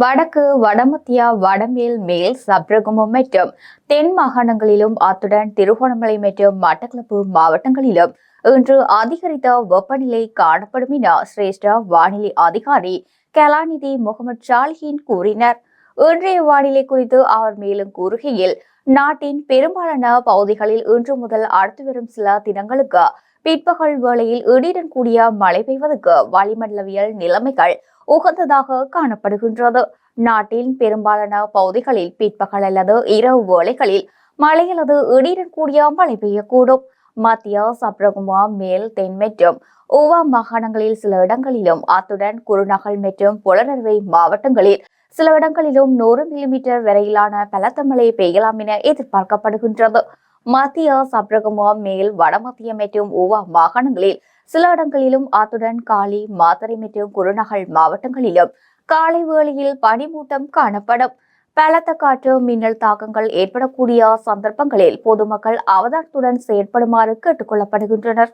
வடக்கு வடமத்தியா வடமேல் மேல் சப்ரகமும் மற்றும் தென் மாகாணங்களிலும் அத்துடன் திருகோணமலை மற்றும் மட்டக்களப்பு மாவட்டங்களிலும் இன்று அதிகரித்த வெப்பநிலை காணப்படும் என சிரேஷ்ட வானிலை அதிகாரி கலாநிதி முகமது ஷாலிஹின் கூறினர். இன்றைய வானிலை குறித்து அவர் மேலும் கூறுகையில் நாட்டின் பெரும்பாலான பகுதிகளில் இன்று முதல் அடுத்து வரும் சில தினங்களுக்கு பிற்பகல் வேளையில் இடியுடன் கூடிய மழை பெய்வதற்கு வளிமண்டலவியல் நிலைமைகள் உகந்ததாக காணப்படுகின்றது. நாட்டின் பெரும்பாலான பகுதிகளில் பிற்பகல் அல்லது இரவு வேளைகளில் மழை அல்லது இடியுடன் கூடிய மழை பெய்யக்கூடும். மத்திய சப்ரகுமா மேல் தென் மற்றும் ஓவா மாகாணங்களில் சில இடங்களிலும் அத்துடன் குருநகல் மற்றும் புலனர்வை மாவட்டங்களில் சில இடங்களிலும் நூறு மில்லிமீட்டர் வரையிலான பலத்த மழை பெய்யலாம் என எதிர்பார்க்கப்படுகின்றது. மத்திய சப்ரகமா மேல் வடமத்திய மற்றும் ஓவா மாகாணங்களில் சில இடங்களிலும் அத்துடன் காலி மாத்தறை மற்றும் குருநகல் மாவட்டங்களிலும் காலை வேளையில் பனிமூட்டம் காணப்படும். பலத்த காற்று மின்னல் தாக்கங்கள் ஏற்படக்கூடிய சந்தர்ப்பங்களில் பொதுமக்கள் அவதானத்துடன் செயற்படுமாறு கேட்டுக்கொள்ளப்படுகின்றனர்